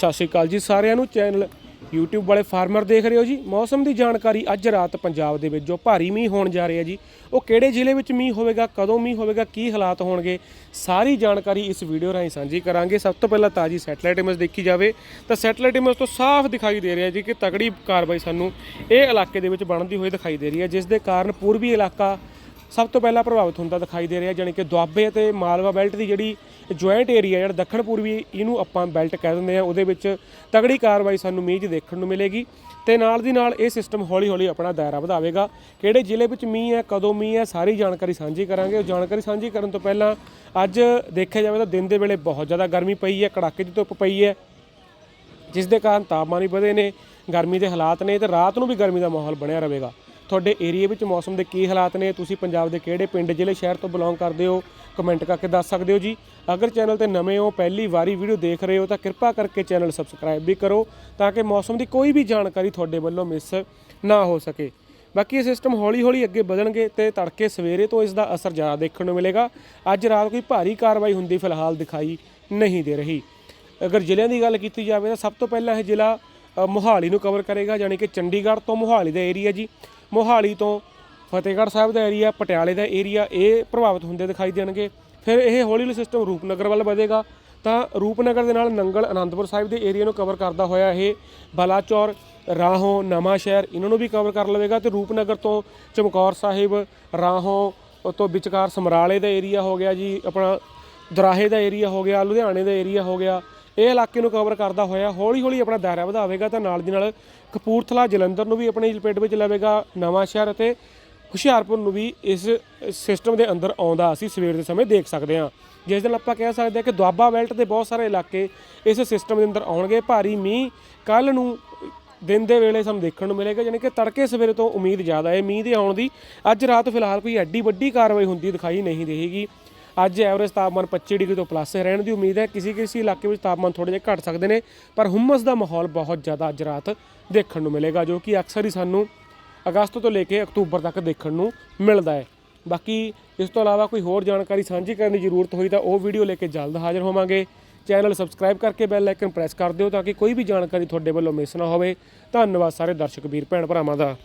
ਸਤਿ ਸ਼੍ਰੀ ਅਕਾਲ ਜੀ ਸਾਰਿਆਂ ਨੂੰ ਚੈਨਲ YouTube ਵਾਲੇ ਫਾਰਮਰ ਦੇਖ ਰਹੇ ਹੋ ਜੀ। ਮੌਸਮ ਦੀ ਜਾਣਕਾਰੀ ਅੱਜ ਰਾਤ ਪੰਜਾਬ ਦੇ ਵਿੱਚ ਜੋ ਭਾਰੀ ਮੀਂਹ ਹੋਣ ਜਾ ਰਿਹਾ ਜੀ, ਉਹ ਕਿਹੜੇ ਜ਼ਿਲ੍ਹੇ ਵਿੱਚ ਮੀਂਹ ਹੋਵੇਗਾ, ਕਦੋਂ ਮੀਂਹ ਹੋਵੇਗਾ, ਕੀ ਹਾਲਾਤ ਹੋਣਗੇ, ਸਾਰੀ ਜਾਣਕਾਰੀ ਇਸ ਵੀਡੀਓ ਰਾਹੀਂ ਸਾਂਝੀ ਕਰਾਂਗੇ। ਸਭ ਤੋਂ ਪਹਿਲਾਂ ਤਾਜੀ ਸੈਟਲਾਈਟ ਇਮੇਜ ਦੇਖੀ ਜਾਵੇ, ਤਾਂ ਸੈਟਲਾਈਟ ਇਮੇਜ ਤੋਂ ਸਾਫ਼ ਦਿਖਾਈ ਦੇ ਰਿਹਾ ਜੀ ਕਿ ਤਕੜੀ ਕਾਰਵਾਈ ਸਾਨੂੰ ਇਹ ਇਲਾਕੇ ਦੇ ਵਿੱਚ ਬਣਦੀ ਹੋਈ ਦਿਖਾਈ ਦੇ ਰਹੀ ਹੈ, ਜਿਸ ਦੇ ਕਾਰਨ ਪੂਰਬੀ ਇਲਾਕਾ ਸਭ ਤੋਂ ਪਹਿਲਾਂ ਪ੍ਰਭਾਵਿਤ ਹੁੰਦਾ ਦਿਖਾਈ ਦੇ ਰਿਹਾ, ਜਾਣੀ ਕਿ ਦੁਆਬੇ ਅਤੇ ਮਾਲਵਾ ਬੈਲਟ ਦੀ ਜਿਹੜੀ ਜੁਆਇੰਟ ਏਰੀਆ ਜਿਹੜਾ ਦੱਖਣ ਪੂਰਬੀ ਇਹਨੂੰ ਆਪਾਂ ਬੈਲਟ ਕਹਿ ਦਿੰਦੇ ਆ ਉਹਦੇ ਵਿੱਚ ਤਗੜੀ ਕਾਰਵਾਈ ਸਾਨੂੰ ਮੀਂਹ 'ਚ ਦੇਖਣ ਨੂੰ ਮਿਲੇਗੀ ਤੇ ਨਾਲ ਦੀ ਨਾਲ ਇਹ ਸਿਸਟਮ ਹੌਲੀ-ਹੌਲੀ ਆਪਣਾ ਦਾਇਰਾ ਵਧਾਵੇਗਾ। ਕਿਹੜੇ ਜ਼ਿਲ੍ਹੇ ਵਿੱਚ ਮੀਂਹ ਹੈ, ਕਦੋਂ ਮੀਂਹ ਹੈ, ਸਾਰੀ ਜਾਣਕਾਰੀ ਸਾਂਝੀ ਕਰਾਂਗੇ। ਉਹ ਜਾਣਕਾਰੀ ਸਾਂਝੀ ਕਰਨ ਤੋਂ ਪਹਿਲਾਂ ਅੱਜ ਦੇਖਿਆ ਜਾਵੇ ਤਾਂ ਦਿਨ ਦੇ ਵੇਲੇ ਬਹੁਤ ਜ਼ਿਆਦਾ ਗਰਮੀ ਪਈ ਹੈ, ਕੜਾਕੇ ਦੀ ਧੁੱਪ ਪਈ ਹੈ, ਜਿਸ ਦੇ ਕਾਰਨ ਤਾਪਮਾਨ ਵੀ ਵਧੇ ਨੇ, ਗਰਮੀ ਦੇ ਹਾਲਾਤ ਨੇ ਤੇ ਰਾਤ ਨੂੰ ਵੀ ਗਰਮੀ ਦਾ ਮਾਹੌਲ ਬਣਿਆ ਰਹੇਗਾ। ਤੁਹਾਡੇ ਏਰੀਆ ਵਿੱਚ ਮੌਸਮ ਦੇ ਕੀ ਹਾਲਾਤ ਨੇ? ਤੁਸੀਂ ਪੰਜਾਬ ਦੇ ਕਿਹੜੇ ਪਿੰਡ, ਜ਼ਿਲ੍ਹੇ, ਸ਼ਹਿਰ ਤੋਂ ਬਿਲੋਂਗ ਕਰਦੇ ਹੋ? ਕਮੈਂਟ ਕਰਕੇ ਦੱਸ ਸਕਦੇ ਹੋ ਜੀ। ਅਗਰ ਚੈਨਲ ਤੇ ਨਵੇਂ ਹੋ, ਪਹਿਲੀ ਵਾਰੀ ਵੀਡੀਓ ਦੇਖ ਰਹੇ ਹੋ, ਤਾਂ ਕਿਰਪਾ ਕਰਕੇ ਚੈਨਲ ਸਬਸਕ੍ਰਾਈਬ ਵੀ ਕਰੋ ਤਾਂ ਕਿ ਮੌਸਮ ਦੀ ਕੋਈ ਵੀ ਜਾਣਕਾਰੀ ਤੁਹਾਡੇ ਵੱਲੋਂ ਮਿਸ ਨਾ ਹੋ ਸਕੇ। ਬਾਕੀ ਇਹ ਸਿਸਟਮ ਹੌਲੀ-ਹੌਲੀ ਅੱਗੇ ਵਧਣਗੇ ਤੇ ਤੜਕੇ ਸਵੇਰੇ ਤੋਂ ਇਸ ਦਾ ਅਸਰ ਜ਼ਿਆਦਾ ਦੇਖਣ ਨੂੰ ਮਿਲੇਗਾ। ਅੱਜ ਰਾਤ ਕੋਈ ਭਾਰੀ ਕਾਰਵਾਈ ਹੁੰਦੀ ਫਿਲਹਾਲ ਦਿਖਾਈ ਨਹੀਂ ਦੇ ਰਹੀ। ਅਗਰ ਜ਼ਿਲ੍ਹਿਆਂ ਦੀ ਗੱਲ ਕੀਤੀ ਜਾਵੇ ਤਾਂ ਸਭ ਤੋਂ ਪਹਿਲਾਂ ਇਹ ਜ਼ਿਲ੍ਹਾ ਮੋਹਾਲੀ ਨੂੰ ਕਵਰ ਕਰੇਗਾ ਯਾਨੀ ਕਿ ਚੰਡੀਗੜ੍ਹ ਤੋਂ ਮੋਹਾਲੀ ਦਾ ਏਰੀਆ ਜੀ। ਮੋਹਾਲੀ ਤੋਂ ਫਤਿਹਗੜ੍ਹ ਸਾਹਿਬ ਦਾ ਏਰੀਆ ਪਟਿਆਲੇ ਦਾ ਏਰੀਆ ਇਹ ਪ੍ਰਭਾਵਿਤ ਹੁੰਦੇ ਦਿਖਾਈ ਦੇਣਗੇ। ਫਿਰ ਇਹ ਹੌਲੀ ਹੌਲੀ ਸਿਸਟਮ ਰੂਪਨਗਰ ਵੱਲ ਵਧੇਗਾ। ਤਾਂ ਰੂਪਨਗਰ ਦੇ ਨਾਲ ਨੰਗਲ ਅਨੰਦਪੁਰ ਸਾਹਿਬ ਦੇ ਏਰੀਆ ਨੂੰ ਕਵਰ ਕਰਦਾ ਹੋਇਆ ਇਹ ਬਲਾਚੌਰ, ਰਾਹੋਂ, ਨਵਾਂ ਸ਼ਹਿਰ, ਇਹਨਾਂ ਨੂੰ ਵੀ ਕਵਰ ਕਰ ਲਵੇਗਾ। ਤੇ ਰੂਪਨਗਰ ਤੋਂ ਚਮਕੌਰ ਸਾਹਿਬ, ਰਾਹੋਂ ਤੋਂ ਵਿਚਕਾਰ ਸਮਰਾਲੇ ਦਾ ਏਰੀਆ ਹੋ ਗਿਆ ਜੀ, ਆਪਣਾ ਦਰਾਹੇ ਦਾ ਏਰੀਆ ਹੋ ਗਿਆ, ਲੁਧਿਆਣੇ ਦਾ ਏਰੀਆ ਹੋ ਗਿਆ। ਇਹ ਇਲਾਕੇ ਨੂੰ ਕਵਰ ਕਰਦਾ ਹੋਇਆ ਹੌਲੀ ਹੌਲੀ ਆਪਣਾ ਦਾਇਰਾ ਵਧਾਵੇਗਾ ਤਾਂ ਨਾਲ ਦੀ ਨਾਲ ਕਪੂਰਥਲਾ, ਜਲੰਧਰ ਨੂੰ ਵੀ ਆਪਣੀ ਲਪੇਟ ਵਿੱਚ ਲਵੇਗਾ ਨਵਾਂ ਸ਼ਹਿਰ ਅਤੇ ਹੁਸ਼ਿਆਰਪੁਰ ਨੂੰ ਵੀ ਇਸ ਸਿਸਟਮ ਦੇ ਅੰਦਰ ਆਉਂਦਾ ਅਸੀਂ ਸਵੇਰ ਦੇ ਸਮੇਂ ਦੇਖ ਸਕਦੇ ਹਾਂ। ਜਿਸ ਦਿਨ ਆਪਾਂ ਕਹਿ ਸਕਦੇ ਹਾਂ ਕਿ ਦੁਆਬਾ ਬੈਲਟ ਦੇ ਬਹੁਤ ਸਾਰੇ ਇਲਾਕੇ ਇਸ ਸਿਸਟਮ ਦੇ ਅੰਦਰ ਆਉਣਗੇ। ਭਾਰੀ ਮੀਂਹ ਕੱਲ ਨੂੰ ਦਿਨ ਦੇ ਵੇਲੇ ਸਾਨੂੰ ਦੇਖਣ ਨੂੰ ਮਿਲੇਗਾ, ਯਾਨੀ ਕਿ ਤੜਕੇ ਸਵੇਰੇ ਤੋਂ ਉਮੀਦ ਜ਼ਿਆਦਾ ਹੈ। ਮੀਂਹ ਦੇ ਆਉਣ ਦੀ ਅੱਜ ਰਾਤ ਫਿਲਹਾਲ ਕੋਈ ਐਡੀ ਵੱਡੀ ਕਾਰਵਾਈ ਹੁੰਦੀ ਦਿਖਾਈ ਨਹੀਂ ਦੇਗੀ ਅੱਜ ਐਵਰੇਜ ਤਾਪਮਾਨ 25 ਡਿਗਰੀ ਤੋਂ ਪਲੱਸ ਰਹਿਣ ਦੀ ਉਮੀਦ ਹੈ ਕਿਸੇ ਕਿਸੇ ਇਲਾਕੇ ਵਿੱਚ ਤਾਪਮਾਨ ਥੋੜੇ ਜਿਹਾ ਘਟ ਸਕਦੇ ਨੇ, ਪਰ ਹੁਮਸ ਦਾ ਮਾਹੌਲ ਬਹੁਤ ਜ਼ਿਆਦਾ ਅੱਜ ਰਾਤ ਦੇਖਣ ਨੂੰ ਮਿਲੇਗਾ, ਜੋ ਕਿ ਅਕਸਰ ਹੀ ਸਾਨੂੰ ਅਗਸਤ ਤੋਂ ਲੈ ਕੇ ਅਕਤੂਬਰ ਤੱਕ ਦੇਖਣ ਨੂੰ ਮਿਲਦਾ ਹੈ। ਬਾਕੀ ਇਸ ਤੋਂ ਇਲਾਵਾ ਕੋਈ ਹੋਰ ਜਾਣਕਾਰੀ ਸਾਂਝੀ ਕਰਨ ਦੀ ਜ਼ਰੂਰਤ ਹੋਈ ਤਾਂ ਉਹ ਵੀਡੀਓ ਲੈ ਕੇ ਜਲਦ ਹਾਜ਼ਰ ਹੋਵਾਂਗੇ। ਚੈਨਲ ਸਬਸਕ੍ਰਾਈਬ ਕਰਕੇ ਬੈਲ ਆਈਕਨ ਪ੍ਰੈਸ ਕਰ ਦਿਓ ਤਾਂ ਕਿ ਕੋਈ ਵੀ ਜਾਣਕਾਰੀ ਤੁਹਾਡੇ ਵੱਲੋਂ ਮਿਸ ਨਾ ਹੋਵੇ। ਧੰਨਵਾਦ ਸਾਰੇ ਦਰਸ਼ਕ ਵੀਰ ਭੈਣ ਭਰਾਵਾਂ ਦਾ।